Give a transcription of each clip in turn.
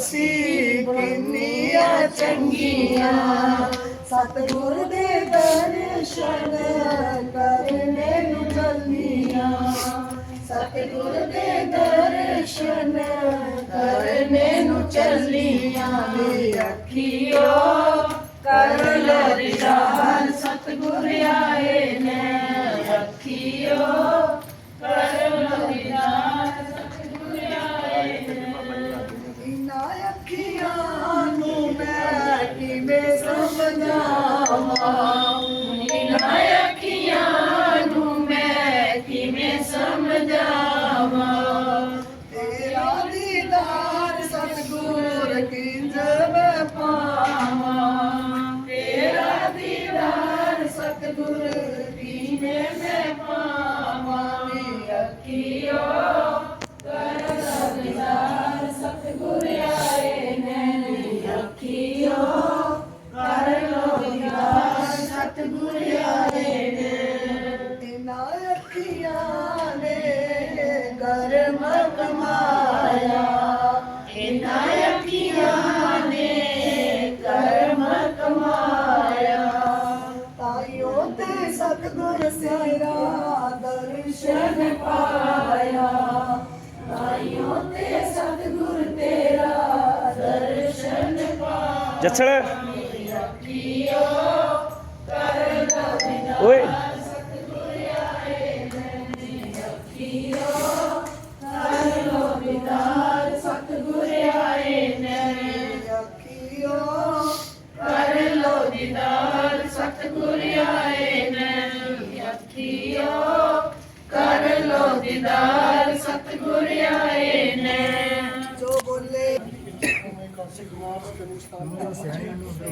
ਤੁਸੀਂ ਕਿੰਨੀਆਂ ਚੰਗੀਆਂ, ਸਤਿਗੁਰ ਦੇ ਦਰਸ਼ਨ ਕਰਨੇ ਨੂੰ ਚੱਲੀਆਂ ਸਤਿਗੁਰ ਦੇ ਦਰਸ਼ਨ ਕਰਨੇ ਨੂੰ ਚੱਲੀਆਂ ਵੇ ਅੱਖੀਓ ਸਤਿਗੁਰ ਕਿਵੇਂ ਮੈਂ ਪਾਵਾਂ ਨੀ ਕਰ ਦੀਦਾਰ ਸਤਿਗੁਰ ਆਏ ਨੇ ਨੀ ਅੱਖੀਓ ਕਰ ਲੋ ਦੀਦਾਰ ਸਤਿਗੁਰ ਆਏ ਨੇ ਤਿਨਾ ਅੱਖੀਆਂ ਨੇ ਕਰਮ ਕਮਾਇਆ ਸਤਿਗੁਰ ਸਿਆਰਾ ਦਰਸ਼ਨ ਪਾਇਆ। ਤਾਈਓ ਤੇ ਸਤਿਗੁਰ ਤੇਰਾ ਦਰਸ਼ਨ ਪਾਇਆ। ਜੱਛੜ। ਅੱਖੀਓ ਕਰ ਲੋ ਦੀਦਾਰ ਸਤਿਗੁਰ ਆਏ ਨੇ। ਜੋ ਬੋਲੇ।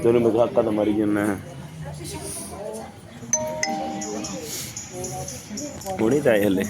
ਤੈਨੂੰ ਮੈਂ ਖਾਕਾ ਤਾਂ ਮਾਰੀ ਜੰਨਾ ਹੁਣੀ ਤਾਂ ਆਏ ਹਲੇ।